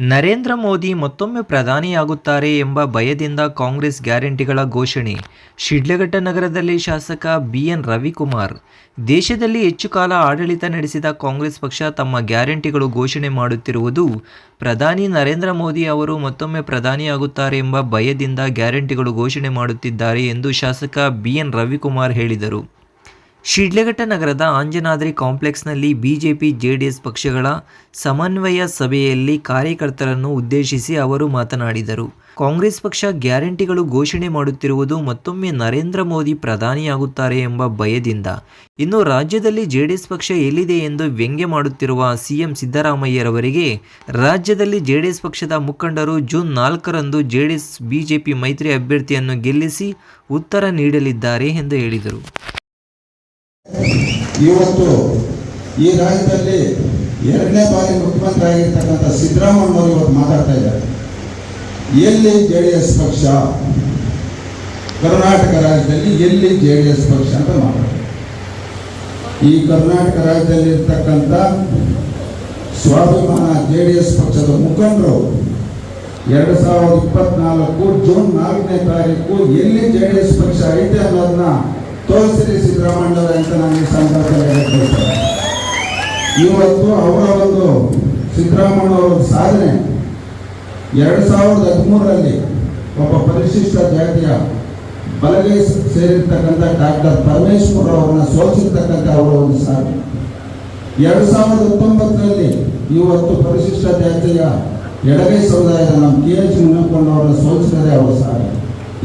ನರೇಂದ್ರ ಮೋದಿ ಮತ್ತೊಮ್ಮೆ ಪ್ರಧಾನಿಯಾಗುತ್ತಾರೆ ಎಂಬ ಭಯದಿಂದ ಕಾಂಗ್ರೆಸ್ ಗ್ಯಾರಂಟಿಗಳ ಘೋಷಣೆ. ಶಿಡ್ಲಘಟ್ಟ ನಗರದಲ್ಲಿ ಶಾಸಕ ಬಿಎನ್ ರವಿಕುಮಾರ್. ದೇಶದಲ್ಲಿ ಹೆಚ್ಚು ಕಾಲ ಆಡಳಿತ ನಡೆಸಿದ ಕಾಂಗ್ರೆಸ್ ಪಕ್ಷ ತಮ್ಮ ಗ್ಯಾರಂಟಿಗಳು ಘೋಷಣೆ ಮಾಡುತ್ತಿರುವುದು ಪ್ರಧಾನಿ ನರೇಂದ್ರ ಮೋದಿ ಅವರು ಮತ್ತೊಮ್ಮೆ ಪ್ರಧಾನಿಯಾಗುತ್ತಾರೆ ಎಂಬ ಭಯದಿಂದ ಗ್ಯಾರಂಟಿಗಳು ಘೋಷಣೆ ಮಾಡುತ್ತಿದ್ದಾರೆ ಎಂದು ಶಾಸಕ ಬಿಎನ್ ರವಿಕುಮಾರ್ ಹೇಳಿದರು. ಶಿಡ್ಲಘಟ್ಟ ನಗರದ ಆಂಜನಾದ್ರಿ ಕಾಂಪ್ಲೆಕ್ಸ್ನಲ್ಲಿ ಬಿಜೆಪಿ, ಜೆಡಿಎಸ್ ಪಕ್ಷಗಳ ಸಮನ್ವಯ ಸಭೆಯಲ್ಲಿ ಕಾರ್ಯಕರ್ತರನ್ನು ಉದ್ದೇಶಿಸಿ ಅವರು ಮಾತನಾಡಿದರು. ಕಾಂಗ್ರೆಸ್ ಪಕ್ಷ ಗ್ಯಾರಂಟಿಗಳು ಘೋಷಣೆ ಮಾಡುತ್ತಿರುವುದು ಮತ್ತೊಮ್ಮೆ ನರೇಂದ್ರ ಮೋದಿ ಪ್ರಧಾನಿಯಾಗುತ್ತಾರೆ ಎಂಬ ಭಯದಿಂದ. ಇನ್ನು ರಾಜ್ಯದಲ್ಲಿ ಜೆಡಿಎಸ್ ಪಕ್ಷ ಎಲ್ಲಿದೆ ಎಂದು ವ್ಯಂಗ್ಯ ಮಾಡುತ್ತಿರುವ ಸಿಎಂ ಸಿದ್ದರಾಮಯ್ಯರವರಿಗೆ ರಾಜ್ಯದಲ್ಲಿ ಜೆಡಿಎಸ್ ಪಕ್ಷದ ಮುಖಂಡರು ಜೂನ್ ನಾಲ್ಕರಂದು ಜೆಡಿಎಸ್, ಬಿಜೆಪಿ ಮೈತ್ರಿ ಅಭ್ಯರ್ಥಿಯನ್ನು ಗೆಲ್ಲಿಸಿ ಉತ್ತರ ನೀಡಲಿದ್ದಾರೆ ಎಂದು ಹೇಳಿದರು. ಇವತ್ತು ಈ ರಾಜ್ಯದಲ್ಲಿ ಎರಡನೇ ಬಾರಿ ಮುಖ್ಯಮಂತ್ರಿ ಆಗಿರ್ತಕ್ಕಂಥ ಸಿದ್ದರಾಮಯ್ಯನವರು ಇವತ್ತು ಮಾತಾಡ್ತಾ ಇದ್ದಾರೆ. ಎಲ್ಲಿ ಜೆ ಡಿ ಎಸ್ ಪಕ್ಷ, ಕರ್ನಾಟಕ ರಾಜ್ಯದಲ್ಲಿ ಎಲ್ಲಿ ಜೆ ಡಿ ಎಸ್ ಪಕ್ಷ ಅಂತ ಮಾತಾಡ್ತಾರೆ. ಈ ಕರ್ನಾಟಕ ರಾಜ್ಯದಲ್ಲಿ ಇರ್ತಕ್ಕಂಥ ಸ್ವಾಭಿಮಾನ ಜೆ ಡಿ ಎಸ್ ಪಕ್ಷದ ಮುಖಂಡರು ಎರಡು ಸಾವಿರದ ಇಪ್ಪತ್ನಾಲ್ಕು ಜೂನ್ ನಾಲ್ಕನೇ ತಾರೀಕು ಎಲ್ಲಿ ಜೆ ಡಿ ಎಸ್ ಪಕ್ಷ ಐತೆ ಅನ್ನೋದನ್ನ ತೋರಿಸಿರಿ ಸಿದ್ದರಾಮಯ್ಯವ್ರೆ ಅಂತ ನನಗೆ ಸಂಕಲ್ಪ ಇವತ್ತು ಅವರ ಒಂದು ಸಿದ್ದರಾಮಯ್ಯವರ ಸಾಧನೆ. ಎರಡು ಸಾವಿರದ ಹದಿಮೂರರಲ್ಲಿ ಒಬ್ಬ ಪರಿಶಿಷ್ಟ ಜಾತಿಯ ಬಲಗೈ ಸೇರಿರ್ತಕ್ಕಂಥ ಡಾಕ್ಟರ್ ಪರಮೇಶ್ವರ ಅವರನ್ನ ಸೋಲಿಸಿರ್ತಕ್ಕಂಥ ಅವರ ಒಂದು ಸಾಧನೆ. ಎರಡು ಸಾವಿರದ ಹತ್ತೊಂಬತ್ತರಲ್ಲಿ ಇವತ್ತು ಪರಿಶಿಷ್ಟ ಜಾತಿಯ ಎಡಗೈ ಸಮುದಾಯದ ನಮ್ಮ ಕೆ ಎಚ್ ಮುನ್ನಕೊಂಡವರನ್ನು ಸೋಲಿಸಿದರೆ ಅವರ ಸಾಧನೆ.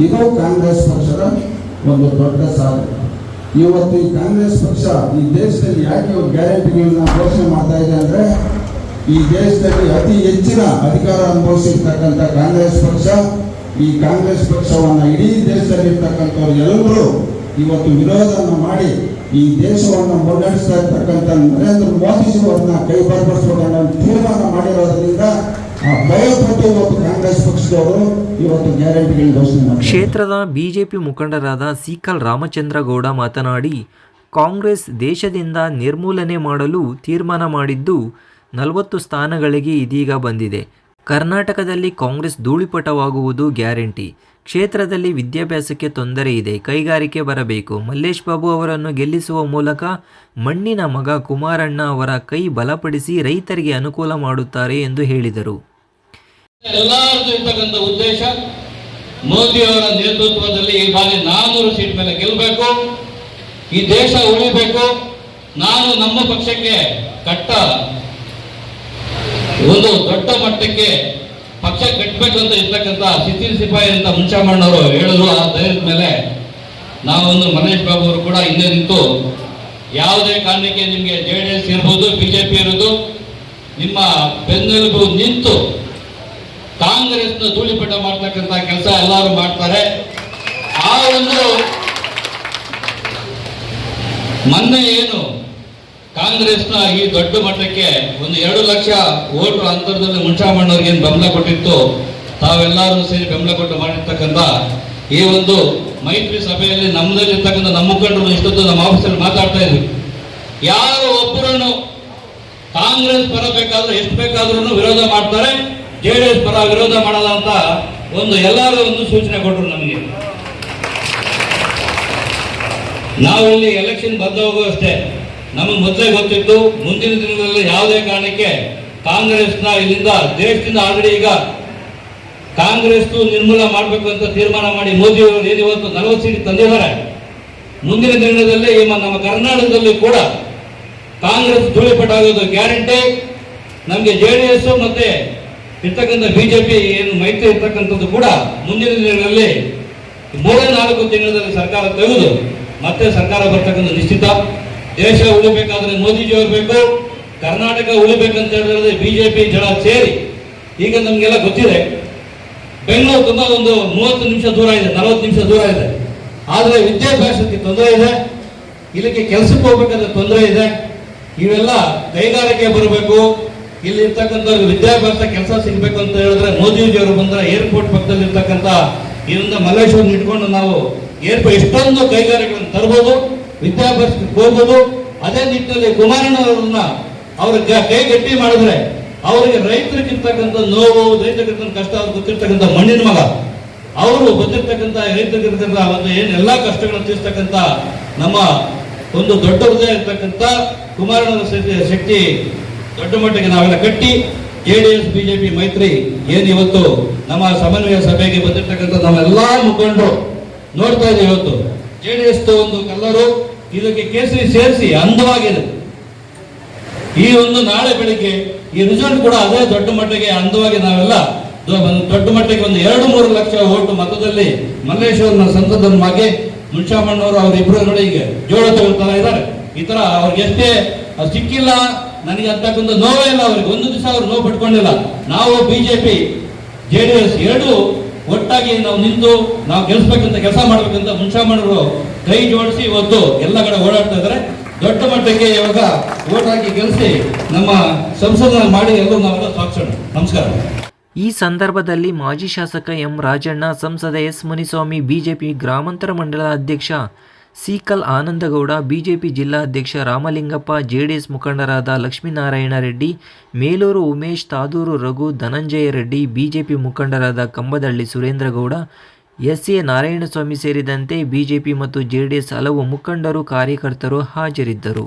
ಇದು ಕಾಂಗ್ರೆಸ್ ಪಕ್ಷದ ಒಂದು ದೊಡ್ಡ ಸಾಧನೆ. ಇವತ್ತು ಈ ಕಾಂಗ್ರೆಸ್ ಪಕ್ಷ ಈ ದೇಶದಲ್ಲಿ ಯಾಕೆ ಒಂದು ಗ್ಯಾರಂಟಿಗಳನ್ನ ಘೋಷಣೆ ಮಾಡ್ತಾ ಇದೆ ಅಂದ್ರೆ, ಈ ದೇಶದಲ್ಲಿ ಅತಿ ಹೆಚ್ಚಿನ ಅಧಿಕಾರ ಅನುಭವಿಸಿರ್ತಕ್ಕಂಥ ಕಾಂಗ್ರೆಸ್ ಪಕ್ಷ, ಈ ಕಾಂಗ್ರೆಸ್ ಪಕ್ಷವನ್ನು ಇಡೀ ದೇಶದಲ್ಲಿ ಇರ್ತಕ್ಕಂಥವ್ರು ಎಲ್ಲರೂ ಇವತ್ತು ವಿರೋಧವನ್ನು ಮಾಡಿ ಈ ದೇಶವನ್ನು ಮುನ್ನಡೆಸ್ತಾ ಇರ್ತಕ್ಕಂಥ ನರೇಂದ್ರ ಮೋದಿಜಿ ಅವ್ರನ್ನ ಕೈ ಬರಪಡಿಸಬೇಕು ಅನ್ನೋ ಒಂದು ತೀರ್ಮಾನ ಮಾಡಿರೋದ್ರಿಂದ ಕ್ಷೇತ್ರದ ಬಿಜೆಪಿ ಮುಖಂಡರಾದ ಸೀಕಲ್ ರಾಮಚಂದ್ರ ಗೌಡ ಮಾತನಾಡಿ, ಕಾಂಗ್ರೆಸ್ ದೇಶದಿಂದ ನಿರ್ಮೂಲನೆ ಮಾಡಲು ತೀರ್ಮಾನ ಮಾಡಿದ್ದು ನಲವತ್ತು ಸ್ಥಾನಗಳಿಗೆ ಇದೀಗ ಬಂದಿದೆ. ಕರ್ನಾಟಕದಲ್ಲಿ ಕಾಂಗ್ರೆಸ್ ಧೂಳಿಪಟವಾಗುವುದು ಗ್ಯಾರಂಟಿ. ಕ್ಷೇತ್ರದಲ್ಲಿ ವಿದ್ಯಾಭ್ಯಾಸಕ್ಕೆ ತೊಂದರೆ ಇದೆ, ಕೈಗಾರಿಕೆ ಬರಬೇಕು. ಮಲ್ಲೇಶ್ ಬಾಬು ಅವರನ್ನು ಗೆಲ್ಲಿಸುವ ಮೂಲಕ ಮಣ್ಣಿನ ಮಗ ಕುಮಾರಣ್ಣ ಅವರ ಕೈ ಬಲಪಡಿಸಿ ರೈತರಿಗೆ ಅನುಕೂಲ ಮಾಡುತ್ತಾರೆ ಎಂದು ಹೇಳಿದರು. ಎಲ್ಲರದ್ದು ಇರ್ತಕ್ಕಂಥ ಉದ್ದೇಶ, ಮೋದಿ ಅವರ ನೇತೃತ್ವದಲ್ಲಿ ಈ ಬಾರಿ ನಾನೂರು ಸೀಟ್ ಮೇಲೆ ಗೆಲ್ಲಬೇಕು ಈ ದೇಶ ಉಳಿಬೇಕು, ನಾನು ನಮ್ಮ ಪಕ್ಷಕ್ಕೆ ಕಟ್ಟ ಒಂದು ದೊಡ್ಡ ಮಟ್ಟಕ್ಕೆ ಪಕ್ಷ ಕಟ್ಟಬೇಕು ಅಂತ ಇರ್ತಕ್ಕಂಥ ಸಿತಿ ಸಿಪಾಯಿ ಅಂತ ಮುಂಚಾಮಣ್ಣವರು ಹೇಳಿದ್ರು ಆ ಧೈರ್ಯದ ಮೇಲೆ ನಾವೊಂದು ಮನೇಶ್ ಬಾಬು ಅವರು ಕೂಡ ಹಿಂದೆ ನಿಂತು ಯಾವುದೇ ಕಾರಣಕ್ಕೆ ನಿಮಗೆ ಜೆ ಡಿ ಎಸ್ ಇರ್ಬೋದು ಬಿಜೆಪಿ ಇರೋದು ನಿಮ್ಮ ಬೆನ್ನೆಲುಬು ನಿಂತು ಕಾಂಗ್ರೆಸ್ನ ಧೂಳಿಪಟ ಮಾಡ್ತಕ್ಕಂಥ ಕೆಲಸ ಎಲ್ಲರೂ ಮಾಡ್ತಾರೆ. ಆ ಒಂದು ಮೊನ್ನೆ ಏನು ಕಾಂಗ್ರೆಸ್ನ ಈ ದೊಡ್ಡ ಮಟ್ಟಕ್ಕೆ ಒಂದು ಎರಡು ಲಕ್ಷ ಓಟು ಅಂತರದಲ್ಲಿ ಮುಂಚಾಮಣ್ಣವ್ರಿಗೆ ಏನು ಬೆಂಬಲ ಕೊಟ್ಟಿತ್ತು, ತಾವೆಲ್ಲರೂ ಸೇರಿ ಬೆಂಬಲ ಕೊಟ್ಟು ಮಾಡಿರ್ತಕ್ಕಂಥ ಈ ಒಂದು ಮೈತ್ರಿ ಸಭೆಯಲ್ಲಿ ನಮ್ಮದಲ್ಲಿರ್ತಕ್ಕಂಥ ನಮ್ಮ ಮುಖಂಡರು ಇಷ್ಟೊತ್ತು ನಮ್ಮ ಆಫೀಸಲ್ಲಿ ಮಾತಾಡ್ತಾ ಇದ್ವಿ ಯಾರು ಒಬ್ಬರನ್ನು ಕಾಂಗ್ರೆಸ್ ಬರಬೇಕಾದ್ರೂ, ಎಷ್ಟು ಬೇಕಾದ್ರೂ ವಿರೋಧ ಮಾಡ್ತಾರೆ. ಜೆ ಎಸ್ ಪರ ವಿರೋಧ ಮಾಡಲ್ಲ ಅಂತ ಒಂದು ಎಲ್ಲರೂ ಒಂದು ಸೂಚನೆ ಕೊಟ್ಟರು ನಮಗೆ. ನಾವು ಇಲ್ಲಿ ಎಲೆಕ್ಷನ್ ಬಂದ ಹೋಗುವಷ್ಟೇ ನಮಗೆ ಮೊದಲೇ ಗೊತ್ತಿತ್ತು, ಮುಂದಿನ ದಿನಗಳಲ್ಲಿ ಯಾವುದೇ ಕಾರಣಕ್ಕೆ ಕಾಂಗ್ರೆಸ್ನ ಇಲ್ಲಿಂದ ದೇಶದಿಂದ ಆಲ್ರೆಡಿ ಈಗ ಕಾಂಗ್ರೆಸ್ ನಿರ್ಮೂಲ ಮಾಡಬೇಕು ಅಂತ ತೀರ್ಮಾನ ಮಾಡಿ ಮೋದಿ ಅವರು ಏನು ಇವತ್ತು ನಲವತ್ತು ಸೀಟ್ ತಂದಿದ್ದಾರೆ. ಮುಂದಿನ ದಿನದಲ್ಲಿ ನಮ್ಮ ಕರ್ನಾಟಕದಲ್ಲಿ ಕೂಡ ಕಾಂಗ್ರೆಸ್ ಧೂಳಿಪಟ್ಟಾಗೋದು ಗ್ಯಾರಂಟಿ. ನಮಗೆ ಜೆ ಡಿ ಎಸ್ ಮತ್ತೆ ಇರ್ತಕ್ಕಂಥ ಬಿಜೆಪಿ ಏನು ಮೈತ್ರಿ ಇರ್ತಕ್ಕಂಥದ್ದು ಕೂಡ ಮುಂದಿನ ದಿನಗಳಲ್ಲಿ ಮೂರೇ ನಾಲ್ಕು ತಿಂಗಳಲ್ಲಿ ಸರ್ಕಾರ ತೆಗೆದು ಮತ್ತೆ ಸರ್ಕಾರ ಬರ್ತಕ್ಕಂಥ ನಿಶ್ಚಿತ. ದೇಶ ಉಳಿಬೇಕಾದ್ರೆ ಮೋದಿಜಿ ಅವರು ಬೇಕು, ಕರ್ನಾಟಕ ಉಳಿಬೇಕಂತ ಹೇಳಿದ್ರೆ ಬಿಜೆಪಿ ಜನ ಸೇರಿ. ಈಗ ನಮಗೆಲ್ಲ ಗೊತ್ತಿದೆ, ಬೆಂಗಳೂರು ತುಂಬಾ ಒಂದು ಮೂವತ್ತು ನಿಮಿಷ ದೂರ ಇದೆ, ನಲವತ್ತು ನಿಮಿಷ ದೂರ ಇದೆ. ಆದರೆ ವಿದ್ಯಾಭ್ಯಾಸಕ್ಕೆ ತೊಂದರೆ ಇದೆ, ಇಲ್ಲಿಗೆ ಕೆಲಸಕ್ಕೆ ಹೋಗ್ಬೇಕಾದ್ರೆ ತೊಂದರೆ ಇದೆ. ಇವೆಲ್ಲ ಕೈಗಾರಿಕೆ ಬರಬೇಕು ಇಲ್ಲಿ ಇರ್ತಕ್ಕಂಥ ವಿದ್ಯಾಭ್ಯಾಸ ಕೆಲಸ ಸಿಗ್ಬೇಕು ಅಂತ ಹೇಳಿದ್ರೆ ಮೋದಿಜಿ ಅವರು ಬಂದ್ರೆ ಏರ್ಪೋರ್ಟ್ ಪಕ್ಕದಲ್ಲಿ ಇರ್ತಕ್ಕಂಥ ಇದರಿಂದ ಇಟ್ಕೊಂಡು ನಾವು ಏರ್ಪೋರ್ಟ್ ಎಷ್ಟೊಂದು ಕೈಗಾರಿಕೆಗಳನ್ನು ತರ್ಬೋದು, ವಿದ್ಯಾಭ್ಯಾಸಕ್ಕೆ ಹೋಗ್ಬೋದು. ಅದೇ ನಿಟ್ಟಿನಲ್ಲಿ ಕುಮಾರಣ್ಣವರನ್ನ ಅವ್ರ ಕೈ ಗಟ್ಟಿ ಮಾಡಿದ್ರೆ ಅವರಿಗೆ ರೈತರಿಗಿರ್ತಕ್ಕಂಥ ನೋವು ರೈತರಿಗಿರ್ತಕ್ಕಂಥ ಕಷ್ಟ ಅವ್ರು ಗೊತ್ತಿರ್ತಕ್ಕಂಥ ಮಣ್ಣಿನ ಮಗ ಅವರು ಬಂದಿರ್ತಕ್ಕಂಥ ರೈತರಿಗಿರ್ತಕ್ಕಂಥ ಒಂದು ಏನು ಎಲ್ಲ ಕಷ್ಟಗಳನ್ನು ತೀರಿಸ್ತಕ್ಕಂಥ ನಮ್ಮ ಒಂದು ದೊಡ್ಡ ಹೃದಯ ಇರ್ತಕ್ಕಂಥ ಕುಮಾರಣ್ಣನ ಶಕ್ತಿ- ಶಕ್ತಿ ದೊಡ್ಡ ಮಟ್ಟಿಗೆ ನಾವೆಲ್ಲ ಕಟ್ಟಿ ಜೆ ಡಿ ಎಸ್ ಬಿಜೆಪಿ ಮೈತ್ರಿ ಏನು ಇವತ್ತು ನಮ್ಮ ಸಮನ್ವಯ ಸಭೆಗೆ ಬಂದಿರ್ತಕ್ಕಂಥ ನಾವೆಲ್ಲ ಮುಖಂಡರು ನೋಡ್ತಾ ಇದ್ದೀವಿ ಇವತ್ತು. ಜೆ ಡಿ ಎಸ್ ಒಂದು ಕಲ್ಲರು, ಇದಕ್ಕೆ ಕೇಸರಿ ಸೇರಿಸಿ ಅಂದವಾಗಿದೆ. ಈ ಒಂದು ನಾಳೆ ಬೆಳಿಗ್ಗೆ ಈ ರಿಸಲ್ಟ್ ಕೂಡ ಅದೇ ದೊಡ್ಡ ಮಟ್ಟಿಗೆ ಅಂದವಾಗಿ ನಾವೆಲ್ಲ ದೊಡ್ಡ ಮಟ್ಟಿಗೆ ಒಂದು ಎರಡು ಮೂರು ಲಕ್ಷ ಓಟು ಮತದಲ್ಲಿ ಮಲ್ಲೇಶ್ವರನ ಸಂಸದನ ಮಗೆ ಮುನ್ಷಾಮಣ್ಣವರು ಅವರಿಬ್ರು ನೋಡಿ ಈಗ ಜೋಳ ತಗೊಳ್ತಾ ಇದ್ದಾರೆ. ಈ ತರ ಅವ್ರಿಗೆ ಎಷ್ಟೇ ಸಿಕ್ಕಿಲ್ಲ ನನಗೆ ಅಂತಕ್ಕಂಥ ನೋವೇ ಇಲ್ಲ ಅವ್ರಿಗೆ. ಒಂದು ದಿವಸ ಅವ್ರು ನೋವು ಪಟ್ಕೊಂಡಿಲ್ಲ. ನಾವು ಬಿಜೆಪಿ, ಜೆ ಡಿ ಎಸ್ ಎರಡು ಒಟ್ಟಾಗಿ ನಾವು ನಿಂತು ನಾವು ಗೆಲ್ಸ್ಬೇಕಂತ ಕೆಲಸ ಮಾಡ್ಬೇಕಂತ ಮುಂಚಾಮಣರು ಕೈ ಜೋಡಿಸಿ ಇವತ್ತು ಎಲ್ಲ ಕಡೆ ಓಡಾಡ್ತಾ ಇದ್ದಾರೆ. ದೊಡ್ಡ ಮಟ್ಟಕ್ಕೆ ಇವಾಗ ಓಟ್ ಹಾಕಿ ಗೆಲ್ಲಿಸಿ ನಮ್ಮ ಸಂಸದ ಮಾಡಿ ಎಲ್ಲರೂ ನಾವೆಲ್ಲ ಸ್ವಾಗತ ನಮಸ್ಕಾರ. ಈ ಸಂದರ್ಭದಲ್ಲಿ ಮಾಜಿ ಶಾಸಕ ಎಂ ರಾಜಣ್ಣ, ಸಂಸದ ಎಸ್ ಮುನಿಸ್ವಾಮಿ, ಬಿಜೆಪಿ ಗ್ರಾಮಾಂತರ ಮಂಡಲ ಅಧ್ಯಕ್ಷ ಸೀಕಲ್ ಆನಂದಗೌಡ, ಬಿಜೆಪಿ ಜಿಲ್ಲಾಧ್ಯಕ್ಷ ರಾಮಲಿಂಗಪ್ಪ, ಜೆಡಿಎಸ್ ಮುಖಂಡರಾದ ಲಕ್ಷ್ಮೀನಾರಾಯಣ ರೆಡ್ಡಿ, ಮೇಲೂರು ಉಮೇಶ್, ತಾದೂರು ರಘು, ಧನಂಜಯ ರೆಡ್ಡಿ, ಬಿಜೆಪಿ ಮುಖಂಡರಾದ ಕಂಬದಳ್ಳಿ ಸುರೇಂದ್ರಗೌಡ ಎಸ್ ಎ ನಾರಾಯಣಸ್ವಾಮಿ ಸೇರಿದಂತೆ ಬಿಜೆಪಿ ಮತ್ತು ಜೆಡಿಎಸ್ ಹಲವು ಮುಖಂಡರು, ಕಾರ್ಯಕರ್ತರು ಹಾಜರಿದ್ದರು.